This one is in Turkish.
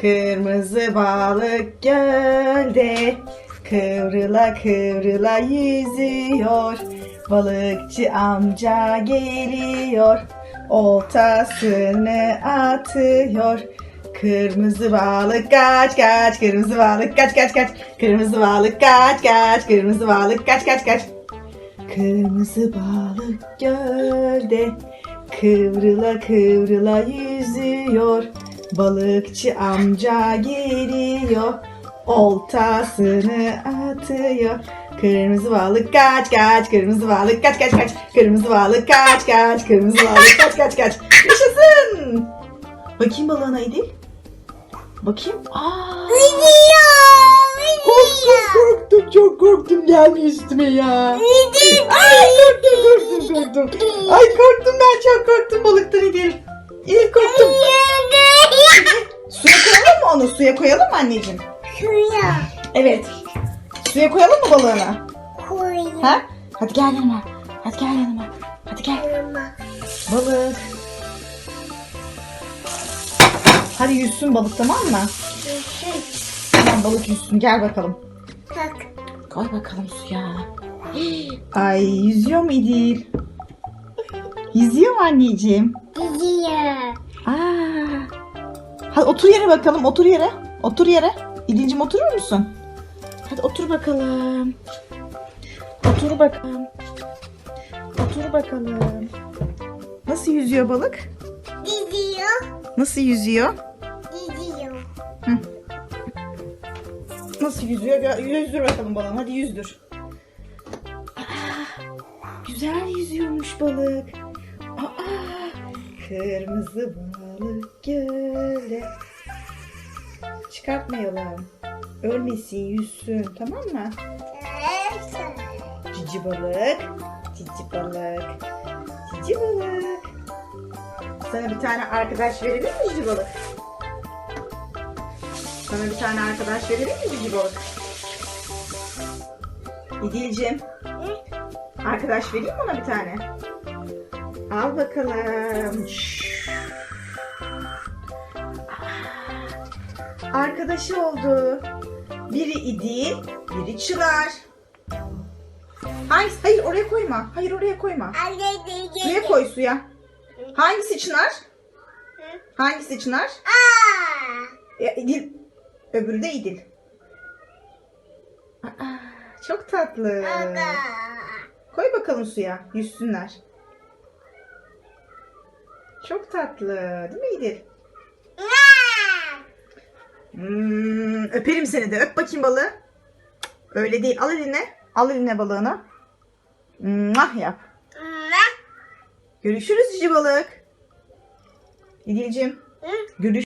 Kırmızı balık gölde kıvrıla kıvrıla yüzüyor. Balıkçı amca geliyor. Oltasını atıyor. Kırmızı balık kaç kaç, kırmızı balık kaç kaç kaç, kırmızı balık kaç kaç, kırmızı balık kaç kaç kaç. Kırmızı balık gölde kıvrıla kıvrıla yüzüyor. Balıkçı amca geliyor. Oltasını atıyor. Kırmızı balık kaç kaç, kırmızı balık kaç kaç kaç, kırmızı balık kaç kaç, kırmızı balık kaç kaç kaç. Yaşasın. Bakayım balığına İdil. Bakayım. Aa. Korktum korktum çok korktum gelme üstüme ya. Ay korktum korktum korktum. Ay korktum ben çok korktum balıktan İdil. İdil korktum. Suya koyalım mı onu? Suya koyalım mı anneciğim? Evet. Suya koyalım mı balığını? Ha? Hadi gel yanıma. Hadi gel yanıma. Hadi gel. Balık. Hadi yüzsün balık tamam mı? Tamam balık yüzsün gel bakalım. Koy bakalım suya. Ay yüzüyor mu İdil? Yüzüyor mu anneciğim? Aa. Hadi otur yere bakalım otur yere. Otur yere. İdil'cim oturur musun? Hadi otur bakalım. Otur bakalım. Otur bakalım. Nasıl yüzüyor balık? Nasıl yüzüyor? Nasıl yüzüyor? Yüzdür bakalım balığım. Hadi yüzdür. Aa, güzel yüzüyormuş balık. Aa, kırmızı balık göle. Çıkartmayalım. Ölmesin, yüzsün. Tamam mı? Cici balık. Cici balık. Cici balık. Sana bir tane arkadaş verebilir mi cici balık? Sana bir tane arkadaş verebilir mi cici balık? İdil'cim. Arkadaş vereyim mi ona bir tane? Al bakalım. Arkadaşı oldu. Biri İdil, biri Çınar. Hayır, hayır oraya koyma. Hayır oraya koyma. Suya koy suya. Hangisi Çınar? Hangisi Çınar? Ya, İdil. Öbürü de İdil. Aa, çok tatlı. Koy bakalım suya. Yüzsünler. Çok tatlı. Değil mi İdil? Hmm, öperim seni de. Öp bakayım balığı. Öyle değil. Al eline. Al eline balığını. Mwah yap. Görüşürüz cici balık. İdil'cim. Görüş